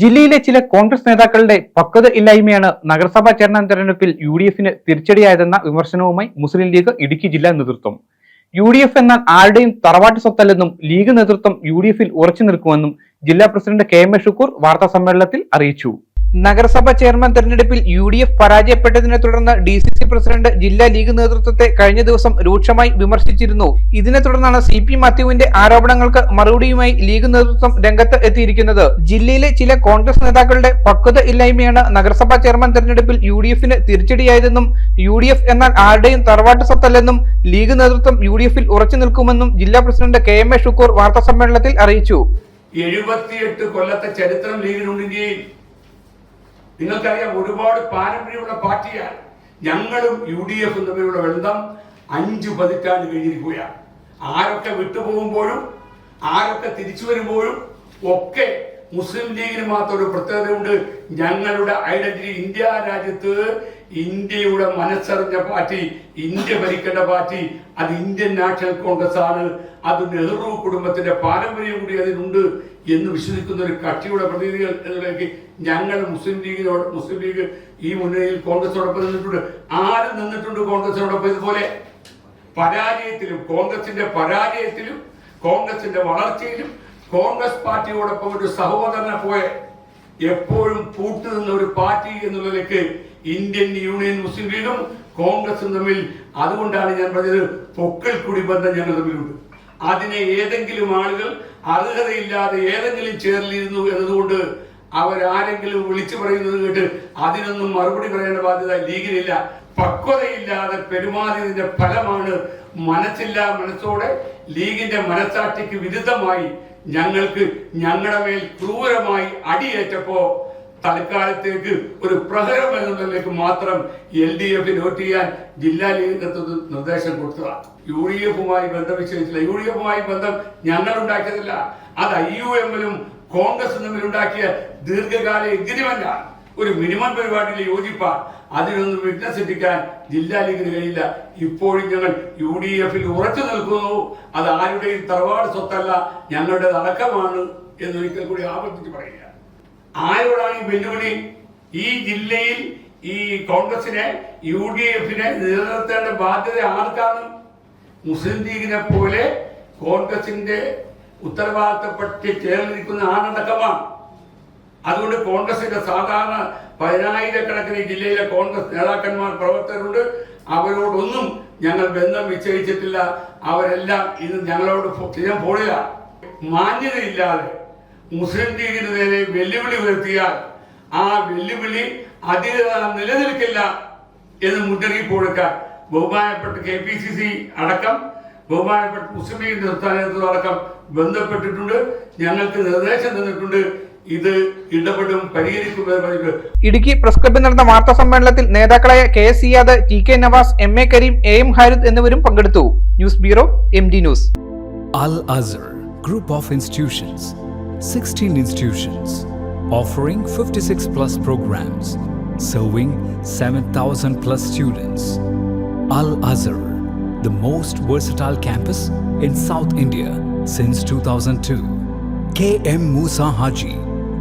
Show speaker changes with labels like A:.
A: ജില്ലയിലെ ചില കോൺഗ്രസ് നേതാക്കളുടെ പക്വത ഇല്ലായ്മയാണ് നഗരസഭാ ചെയർമാൻ തെരഞ്ഞെടുപ്പിൽ യു ഡി എഫിന് തിരിച്ചടിയായതെന്ന വിമർശനവുമായി മുസ്ലിം ലീഗ് ഇടുക്കി ജില്ലാ നേതൃത്വം. യു ഡി എഫ് എന്നാൽ ആരുടെയും തറവാട്ട് സ്വത്തല്ലെന്നും ലീഗ് നേതൃത്വം യു ഡി എഫിൽ ഉറച്ചു നിൽക്കുമെന്നും ജില്ലാ president K M A Shukkur വാർത്താ സമ്മേളനത്തിൽ അറിയിച്ചു. നഗരസഭാ ചെയർമാൻ തെരഞ്ഞെടുപ്പിൽ യു ഡി എഫ് പരാജയപ്പെട്ടതിനെ തുടർന്ന് ഡി സി സി പ്രസിഡന്റ് ജില്ലാ ലീഗ് നേതൃത്വത്തെ കഴിഞ്ഞ ദിവസം രൂക്ഷമായി വിമർശിച്ചിരുന്നു. ഇതിനെ തുടർന്നാണ് സി പി മാത്യുവിന്റെ ആരോപണങ്ങൾക്ക് മറുപടിയുമായി ലീഗ് നേതൃത്വം രംഗത്ത് എത്തിയിരിക്കുന്നത്. ജില്ലയിലെ ചില കോൺഗ്രസ് നേതാക്കളുടെ പക്വത ഇല്ലായ്മയാണ് നഗരസഭാ ചെയർമാൻ തെരഞ്ഞെടുപ്പിൽ യു ഡി എഫിന് തിരിച്ചടിയായതെന്നും യു ഡി എഫ് എന്നാൽ ആരുടെയും തറവാട്ട് സത്തല്ലെന്നും ലീഗ് നേതൃത്വം യു ഡി എഫിൽ ഉറച്ചു നിൽക്കുമെന്നും ജില്ലാ president K M A Shukkur വാർത്താ സമ്മേളനത്തിൽ അറിയിച്ചു.
B: എഴുപത്തിയെട്ട് കൊല്ലത്തെ ചരിത്രം ലീഗിനുണ്ട് ഇന്ത്യയിൽ നിങ്ങൾക്കറിയാം ഒരുപാട് പാരമ്പര്യമുള്ള പാർട്ടിയാണ്. ഞങ്ങളും യു ഡി എഫും തമ്മിലുള്ള ബന്ധം അഞ്ചു പതിറ്റാണ്ട് കഴിഞ്ഞിരിക്കുകയാണ്. ആരൊക്കെ വിട്ടുപോകുമ്പോഴും ആരൊക്കെ തിരിച്ചു വരുമ്പോഴും ഒക്കെ മുസ്ലിം ലീഗിന് മാത്രം ഒരു പ്രത്യേകതയുണ്ട്. ഞങ്ങളുടെ ഐഡന്റിറ്റി ഇന്ത്യ രാജ്യത്ത് ഇന്ത്യയുടെ മനസ്സറിഞ്ഞ പാർട്ടി ഇന്ത്യ ഭരിക്കേണ്ട പാർട്ടി അത് ഇന്ത്യൻ നാഷണൽ കോൺഗ്രസ് ആണ്. അത് നെഹ്റു കുടുംബത്തിന്റെ പാരമ്പര്യം കൂടി അതിനുണ്ട് എന്ന് വിശ്വസിക്കുന്ന ഒരു കക്ഷിയുടെ പ്രതിനിധികളിലേക്ക് ഞങ്ങൾ മുസ്ലിം ലീഗിനോട് മുസ്ലിം ലീഗ് ഈ മുന്നണിയിൽ കോൺഗ്രസിനോടൊപ്പം നിന്നിട്ടുണ്ട്. ആര് നിന്നിട്ടുണ്ട് കോൺഗ്രസിനോടൊപ്പം ഇതുപോലെ? പരാജയത്തിലും കോൺഗ്രസിന്റെ പരാജയത്തിലും കോൺഗ്രസിന്റെ വളർച്ചയിലും കോൺഗ്രസ് പാർട്ടിയോടൊപ്പം ഒരു സഹോദരനെ പോലെ എപ്പോഴും കൂട്ടുനിന്ന ഒരു പാർട്ടി എന്നുള്ളതിലേക്ക് ഇന്ത്യൻ യൂണിയൻ മുസ്ലിം ലീഗും കോൺഗ്രസും തമ്മിൽ അതുകൊണ്ടാണ് ഞാൻ പറഞ്ഞത് പൊക്കൽ കുടി ബന്ധം ഞങ്ങൾ തമ്മിലുണ്ട്. അതിനെ ഏതെങ്കിലും ആളുകൾ അർഹതയില്ലാതെ ഏതെങ്കിലും ചേർന്നിരുന്നു എന്നതുകൊണ്ട് അവരാരെങ്കിലും വിളിച്ചു പറയുന്നത് കേട്ട് അതിനൊന്നും മറുപടി പറയേണ്ട ബാധ്യത ലീഗിനില്ല പക്വതയില്ലാതെ പെരുമാറിയതിന്റെ ഫലമാണ് മനസ്സില്ലാ മനസ്സോടെ ലീഗിന്റെ മനസാക്ഷിക്ക് വിരുദ്ധമായി ഞങ്ങൾക്ക് ഞങ്ങളുടെ മേൽ ക്രൂരമായി അടിയേറ്റപ്പോ തൽക്കാലത്തേക്ക് ഒരു പ്രഹരം എന്നുള്ളതിലേക്ക് മാത്രം എൽ ഡി എഫ് നോട്ട് ചെയ്യാൻ ജില്ലാ ലീഗ് നിർദ്ദേശം കൊടുത്തതാണ് യു ഡി എഫുമായി ബന്ധം വിശ്വസിച്ചില്ല യു ഡി എഫുമായി ബന്ധം ഞങ്ങൾ ഉണ്ടാക്കിയതല്ല. അത് ഐ യു എമ്മിലും കോൺഗ്രസും തമ്മിൽ ഉണ്ടാക്കിയ ദീർഘകാല എഗ്രിമെന്റാണ്. ഒരു മിനിമം പരിപാടിയിൽ യോജിപ്പാൻ അതിനൊന്നും വിഘ്നസിപ്പിക്കാൻ ജില്ലാ ലീഗിന് കഴിയില്ല. ഇപ്പോഴും ഞങ്ങൾ യു ഡി എഫിൽ ഉറച്ചു നിൽക്കുന്നു. അത് ആരുടെയും തറവാട് സ്വത്തല്ല ഞങ്ങളുടെ അടക്കമാണ് എന്ന് ഒരിക്കൽ കൂടി ആവർത്തിച്ച് പറയുക ആരോടാണ് ഈ വെല്ലുവിളി? ഈ ജില്ലയിൽ ഈ കോൺഗ്രസിനെ യു ഡി എഫിനെ നിലനിർത്തേണ്ട ബാധ്യത ആർക്കാണ്? മുസ്ലിം ലീഗിനെ പോലെ കോൺഗ്രസിന്റെ ഉത്തരവാദിത്തപ്പെട്ട് ചേർന്നിരിക്കുന്ന ആണടക്കമാണ് അതുകൊണ്ട് കോൺഗ്രസിന്റെ സാധാരണ പതിനായിരക്കണക്കിന് ജില്ലയിലെ കോൺഗ്രസ് നേതാക്കന്മാർ പ്രവർത്തകരുണ്ട്. അവരോടൊന്നും ഞങ്ങൾ ബന്ധം വിച്ഛേദിച്ചിട്ടില്ല. അവരെല്ലാം ഇന്ന് ഞങ്ങളോട് ചെയ്യാൻ പോളില്ല മാന്യതയില്ലാതെ മുസ്ലിം ലീഗിന് നേരെ വെല്ലുവിളി ഉയർത്തിയാൽ ആ വെല്ലുവിളി അതിൽ നിലനിൽക്കില്ല എന്ന് മുന്നറിയിപ്പ് കൊടുക്കാൻ ബഹുമാനപ്പെട്ട കെ പി സി സി അടക്കം ബഹുമാനപ്പെട്ട മുസ്ലിം ലീഗിന്റെ സംസ്ഥാന നേതൃത്വം അടക്കം ബന്ധപ്പെട്ടിട്ടുണ്ട്. ഞങ്ങൾക്ക് നിർദ്ദേശം തന്നിട്ടുണ്ട്.
A: ഇടുക്കി പ്രസ് ക്ലബിൽ നടന്ന വാർത്താ സമ്മേളനത്തിൽ നേതാക്കളായ K S Siyad T K Navas M A Kareem A M Harid എന്നിവരും പങ്കെടുത്തു. News bureau M D news.
C: Al Azhar group of institutions sixteen institutions offering fifty six plus programmes serving seven thousand plus students Al Azhar the most versatile campus in South India since two thousand two K M Moosa Haji